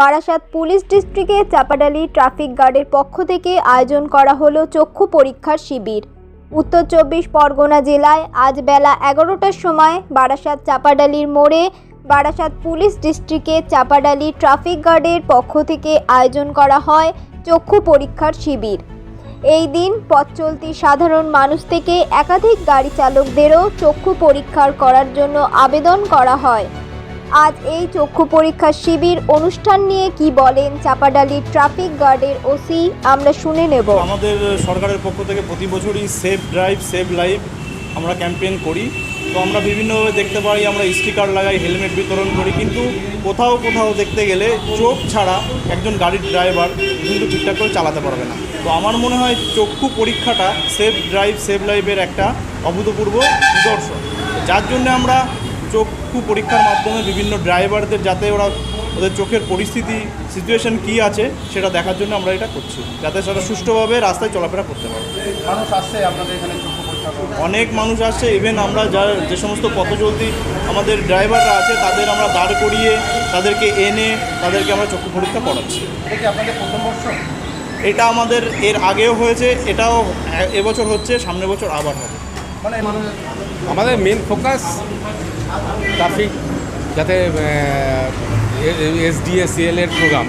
Barasat police ডিস্ট্রিক্টে Chapadali traffic গার্ডের পক্ষ থেকে আয়োজন করা হলো চক্ষু পরীক্ষার শিবির। উত্তর চব্বিশ পরগনা জেলায় আজ বেলা এগারোটার সময় বারাসাত চাপাডালির মোড়ে বারাসাত পুলিশ ডিস্ট্রিক্টে চাপাডালি ট্রাফিক গার্ডের পক্ষ থেকে আয়োজন করা হয় চক্ষু পরীক্ষার শিবির। এই দিন পথ চলতি সাধারণ মানুষ থেকে একাধিক গাড়ি চালকদেরও চক্ষু পরীক্ষার করার জন্য আবেদন করা হয়। আজ এই চক্ষু পরীক্ষার শিবির অনুষ্ঠান নিয়ে কি বলেন চাপাডালি ট্রাফিক গার্ডের ওসি, আমরা শুনে নেব। আমাদের সরকারের পক্ষ থেকে প্রতি বছরই সেফ ড্রাইভ সেভ লাইফ আমরা ক্যাম্পেইন করি। তো আমরা বিভিন্নভাবে দেখতে পাই আমরা স্টিকার লাগাই, হেলমেট বিতরণ করি, কিন্তু কোথাও কোথাও দেখতে গেলে চোখ ছাড়া একজন গাড়ির ড্রাইভার কিন্তু ঠিকঠাক করে চালাতে পারবে না। তো আমার মনে হয় চক্ষু পরীক্ষাটা সেফ ড্রাইভ সেভ লাইফের একটা অভূতপূর্ব নিদর্শন। যার জন্য আমরা চক্ষু পরীক্ষার মাধ্যমে বিভিন্ন ড্রাইভারদের যাতে ওরা ওদের চোখের পরিস্থিতি সিচুয়েশন কী আছে সেটা দেখার জন্য আমরা এটা করছি। যাতে সেটা সুষ্ঠুভাবে রাস্তায় চলাফেরা করতে পারে। মানুষ আসছে আপনাদের এখানে অনেক মানুষ আসছে ইভেন আমরা যা যে সমস্ত পথ চলতি আমাদের ড্রাইভাররা আছে তাদের আমরা দাঁড় করিয়ে তাদেরকে এনে তাদেরকে আমরা চক্ষু পরীক্ষা করাচ্ছি। এটা আপনাদের প্রথম বর্ষ? এটা আমাদের এর আগেও হয়েছে এটাও এবছর হচ্ছে সামনের বছর আবার হবে। মানে আমাদের মেন ফোকাস ট্রাফিক যাতে এসডিএসএল এর প্রোগ্রাম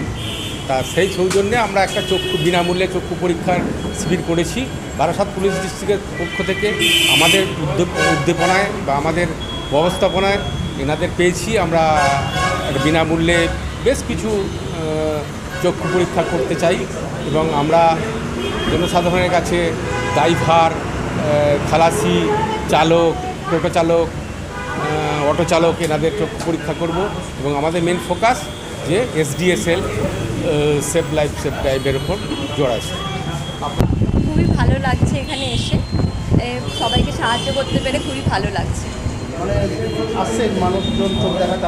তা সেই সৌজন্যে আমরা একটা চক্ষু, বিনামূল্যে চক্ষু পরীক্ষার শিবির করেছি। বারাসাত পুলিশ ডিস্ট্রিক্টের পক্ষ থেকে আমাদের উদ্যোগ, উদ্দীপনায় বা আমাদের ব্যবস্থাপনায় এনাদের পেয়েছি। আমরা বিনামূল্যে বেশ কিছু চক্ষু পরীক্ষা করতে চাই এবং আমরা জনসাধারণের কাছে ড্রাইভার খালাসি, চালক, টোটো চালক অটো চালক এনাদের চক্ষু পরীক্ষা করব এবং আমাদের মেন ফোকাস যে এসডিএসএল সেফ লাইফ সেফ ড্রাইভের ওপর জোর আছে। খুবই ভালো লাগছে এখানে এসে। সবাইকে সাহায্য করতে পেরে খুবই ভালো লাগছে। মানে আসছে মানুষজন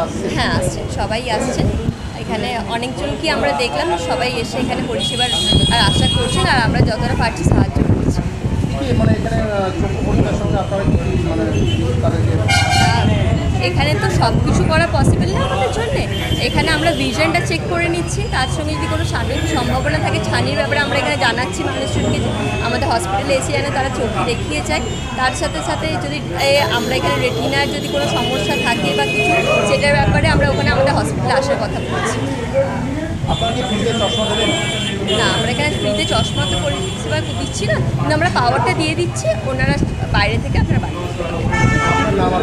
আসছে হ্যাঁ আসছেন সবাই আসছেন। এখানে অনেকজনকে আমরা দেখলাম সবাই এসে এখানে পরিষেবার আর আশা করছেন আর আমরা যতটা পারছি সাহায্য করছি। মানে এখানে আপনারা কি মানে তাদেরকে আর এখানে তো সব কিছু করা পসিবল না আমাদের জন্য। এখানে আমরা ভিশনটা চেক করে নিচ্ছি। তার সঙ্গে যদি কোনো শারীরিক সম্ভাবনা থাকে ছানির ব্যাপারে আমরা এখানে জানাচ্ছি মানুষজনকে আমাদের হসপিটালে এসে যেন তারা চোখে দেখিয়ে যায়। তার সাথে সাথে যদি আমরা এখানে রেটিনার যদি কোনো সমস্যা থাকে বা কিছু সেটার ব্যাপারে আমরা ওখানে আমাদের হসপিটালে আসার কথা বলছি। না আমরা এখানে ফ্রিতে চশমা তো পরিষেবা দিচ্ছি না। কিন্তু আমরা পাওয়ারটা দিয়ে দিচ্ছি। ওনারা বাইরে থেকে আপনারা নাম